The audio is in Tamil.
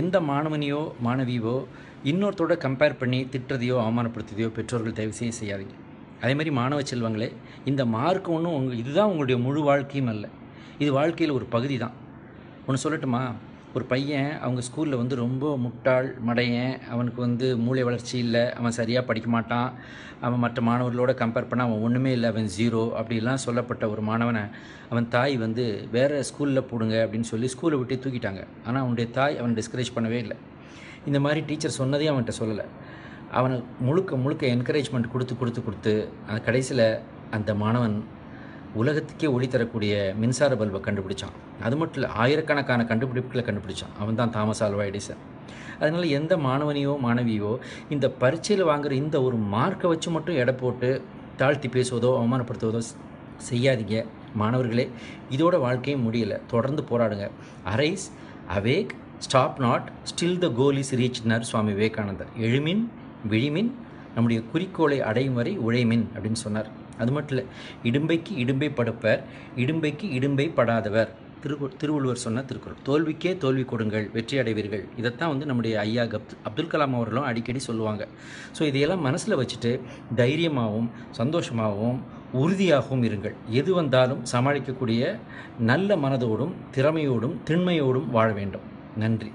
எந்த மாணவனையோ மாணவியோ இன்னொருத்தோட கம்பேர் பண்ணி திட்டுறதையோ அவமானப்படுத்துறதையோ பெற்றோர்கள் தயவு செய்ய செய்யாதீங்க. அதே மாதிரி மாணவ செல்வங்களே இந்த மார்க் ஒன்றும் உங்கள் இதுதான் உங்களுடைய முழு வாழ்க்கையும் அல்ல. இது வாழ்க்கையில் ஒரு பகுதி தான் ஒன்று சொல்லட்டுமா? ஒரு பையன் அவங்க ஸ்கூலில் வந்து ரொம்ப முட்டாள் மடையன். அவனுக்கு வந்து மூளை வளர்ச்சி இல்லை. அவன் சரியாக படிக்க மாட்டான். அவன் மற்ற மாணவர்களோட கம்பேர் பண்ண அவன் ஒன்றுமே இல்லை. அவன் ஜீரோ அப்படிலாம் சொல்லப்பட்ட ஒரு மாணவனை அவன் தாய் வந்து வேறு ஸ்கூலில் போடுங்க அப்படின்னு சொல்லி ஸ்கூலை விட்டு தூக்கிட்டாங்க. ஆனால் அவனுடைய தாய் அவனை டிஸ்கரேஜ் பண்ணவே இல்லை. இந்த மாதிரி டீச்சர் சொன்னதையும் அவன்கிட்ட சொல்லலை. அவனை முழுக்க முழுக்க என்கரேஜ்மெண்ட் கொடுத்து கொடுத்து கொடுத்து அந்த கடைசியில் அந்த மாணவன் உலகத்துக்கே ஒளி தரக்கூடிய மின்சார பல்பை கண்டுபிடிச்சான். அது மட்டும் இல்லை ஆயிரக்கணக்கான கண்டுபிடிப்புகளை கண்டுபிடிச்சான். அவன் தான் தாமஸ் ஆல்வா எடிசன் அதனால் எந்த மாணவனையோ மாணவியோ இந்த பரீட்சையில் வாங்குகிற இந்த ஒரு மார்க்கை வச்சு மட்டும் எடை போட்டு தாழ்த்தி பேசுவதோ அவமானப்படுத்துவதோ செய்யாதீங்க. மாணவர்களே இதோட வாழ்க்கையும் முடியலை. தொடர்ந்து போராடுங்க. Arise awake stop not still the goal is reached Swami Vivekanandar. எழுமின் விழிமின் நம்முடைய குறிக்கோளை அடையும் வரை உழைமின் அப்படின்னு சொன்னார். அது மட்டும் இல்லை இடும்பைக்கு இடும்பை படுப்பர் இடும்பைக்கு இடும்பை படாதவர். திரு திருவள்ளுவர் சொன்ன திருக்குறள். தோல்விக்கே தோல்வி கொடுங்கள் வெற்றி அடைவீர்கள். இதைத்தான் வந்து நம்முடைய ஐயா கப் அப்துல் கலாம் அவர்களும் அடிக்கடி சொல்லுவாங்க. ஸோ இதையெல்லாம் மனசில் வச்சுட்டு தைரியமாகவும் சந்தோஷமாகவும் உறுதியாகவும் இருங்கள். எது வந்தாலும் சமாளிக்கக்கூடிய நல்ல மனதோடும் திறமையோடும் திண்மையோடும் வாழ வேண்டும். நன்றி.